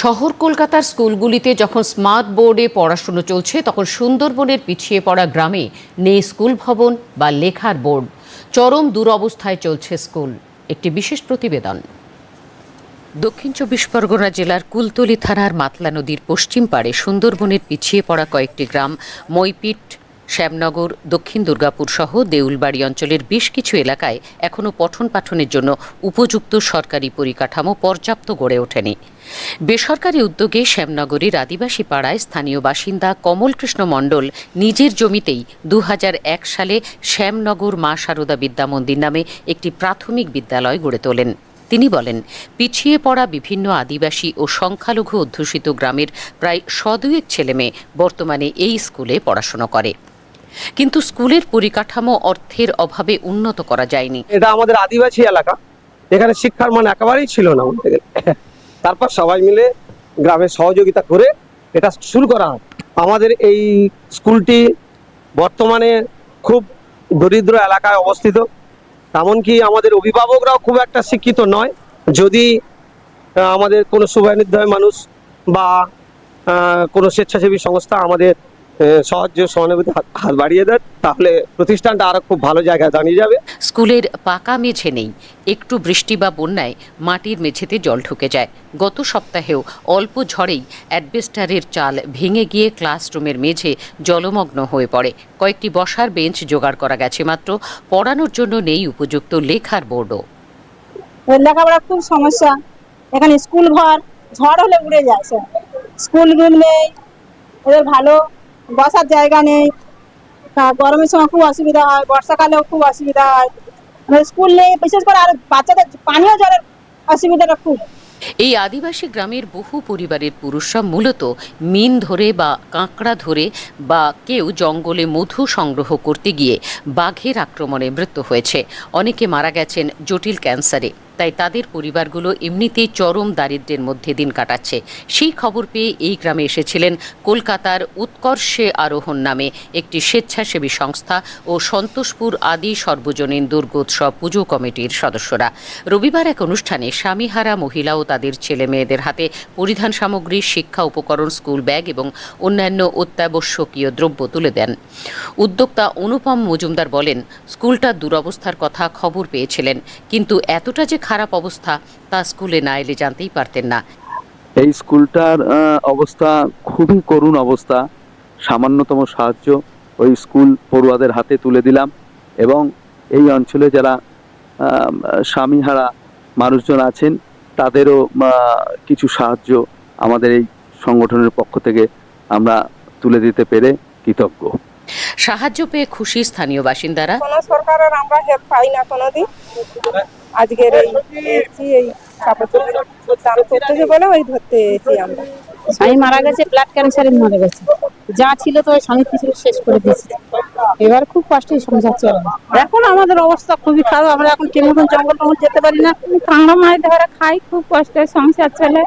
শহর কলকাতার স্কুলগুলিতে যখন স্মার্ট বোর্ডে পড়াশুনো চলছে, তখন সুন্দরবনের পিছিয়ে পড়া গ্রামে নেই স্কুল ভবন বা লেখার বোর্ড। চরম দুরবস্থায় চলছে স্কুল। একটি বিশেষ প্রতিবেদন। দক্ষিণ চব্বিশ পরগনা জেলার কুলতলি থানার মাতলা নদীর পশ্চিম পাড়ে সুন্দরবনের পিছিয়ে পড়া কয়েকটি গ্রাম, মইপিট, শ্যামনগর, দক্ষিণ দুর্গাপুর সহ দেউলবাড়ি অঞ্চলের বেশ কিছু এলাকায় এখনও পঠন পাঠনের জন্য উপযুক্ত সরকারি পরিকাঠামো পর্যাপ্ত গড়ে ওঠেনি। বেসরকারি উদ্যোগে শ্যামনগরের আদিবাসী পাড়ায় স্থানীয় বাসিন্দা কমলকৃষ্ণ মণ্ডল নিজের জমিতেই দু হাজার এক সালে শ্যামনগর মা সারদা বিদ্যা মন্দির নামে একটি প্রাথমিক বিদ্যালয় গড়ে তোলেন। তিনি বলেন, পিছিয়ে পড়া বিভিন্ন আদিবাসী ও সংখ্যালঘু অধ্যুষিত গ্রামের প্রায় শদুয়েক ছেলেমেয়ে বর্তমানে এই স্কুলে পড়াশোনা করে। কিন্তু স্কুলের পরিকাঠামো অর্থের অভাবে উন্নত করা যায়নি। এটা আমাদের আদিবাসী এলাকা। এখানে শিক্ষার মান একেবারেই ছিল না তারপর সবাই মিলে গ্রামের সহযোগিতা করে এটা শুরু করা হয়। আমাদের এই স্কুলটি বর্তমানে খুব দরিদ্র এলাকায় অবস্থিত। এমনকি আমাদের অভিভাবকরাও খুব একটা শিক্ষিত নয়। যদি আমাদের কোনো শুভানির্দয় মানুষ বা কোনো স্বেচ্ছাসেবী সংস্থা আমাদের সাহায্য সহানুভূতি হাত বাড়িয়ে দেয় তাহলে প্রতিষ্ঠানটা আরও খুব ভালো জায়গায় দাঁড়িয়ে যাবে। স্কুলের পাকা মেঝে নেই একটু বৃষ্টি বা বন্যায় মাটির মেঝেতে জল ঢুকে যায়। গত সপ্তাহেও অল্প ঝড়েই অ্যাডবেস্টারের চাল ভেঙে গিয়ে ক্লাসরুমের মেঝে জলমগ্ন হয়ে পড়ে। কয়েকটি বসার বেঞ্চ জোগাড় করা গেছে মাত্র পড়ানোর জন্য নেই উপযুক্ত লেখার বোর্ডও। লেখাপড়া খুব সমস্যা। এখানে স্কুল ঘর ঝড় হলে উড়ে যায় স্কুল রুম নেই ওদের ভালো বসার জায়গা নেই। গরমের সময় খুব অসুবিধা হয়, বর্ষাকালেও খুব অসুবিধা হয়। স্কুল নেই, বিশেষ করে আর বাচ্চাদের পানীয় জলের অসুবিধাটা খুব। এই আদিবাসী গ্রামের বহু পরিবারের পুরুষরা মূলত মিন ধরে বা কাঁকড়া ধরে বা কেউ জঙ্গলে মধু সংগ্রহ করতে গিয়ে বাঘের আক্রমণে মৃত্যু হয়েছে। অনেকে মারা গেছেন জটিল ক্যান্সারে। তাই তাদের পরিবারগুলো এমনিতেই চরম দারিদ্র্যের মধ্যে দিন কাটাচ্ছে। সেই খবর পেয়ে এই গ্রামে এসেছিলেন কলকাতার উৎকর্ষে আরোহণ নামে একটি স্বেচ্ছাসেবী সংস্থা ও সন্তোষপুর আদি সর্বজনীন দুর্গোৎসব পুজো কমিটির সদস্যরা। রবিবার এক অনুষ্ঠানে স্বামীহারা মহিলা ও তাদের ছেলে মেয়েদের হাতে পরিধান সামগ্রী, শিক্ষা উপকরণ, স্কুল ব্যাগ এবং অন্যান্য অত্যাবশ্যকীয় দ্রব্য তুলে দেন। উদ্যোক্তা অনুপম মজুমদার বলেন স্কুলটার দুরবস্থার কথা খবর পেয়েছিলেন, কিন্তু এতটা যে খারাপ অবস্থা তা স্কুলে না এলে জানতেই পারতেন না। এই স্কুলটার অবস্থা খুবই করুণ অবস্থা। সামান্যতম সাহায্য ওই স্কুল পড়ুয়াদের হাতে তুলে দিলাম এবং এই অঞ্চলে যারা স্বামীহারা মানুষজন আছেন তাদেরও কিছু সাহায্য আমাদের এই সংগঠনের পক্ষ থেকে আমরা তুলে দিতে পেরে কৃতজ্ঞ। সাহায্য পেয়ে খুশি স্থানীয় বাসিন্দারা। কোনো সরকারের আমরা হেল্প পাই না কোনোদিন। আজকের এই এই স্বামী মারা গেছে ব্লাড ক্যান্সারে মারা গেছে। যা ছিল তো স্বামী কিছু শেষ করে এবার খুব সংসার এখন আমাদের অবস্থা খুবই খারাপ, আমরা এখন ঠিক মতন জঙ্গল টঙ্গল যেতে পারি না। কাঁকড়া মাছ ধরে খাই, খুব কষ্টে সংসার চলে।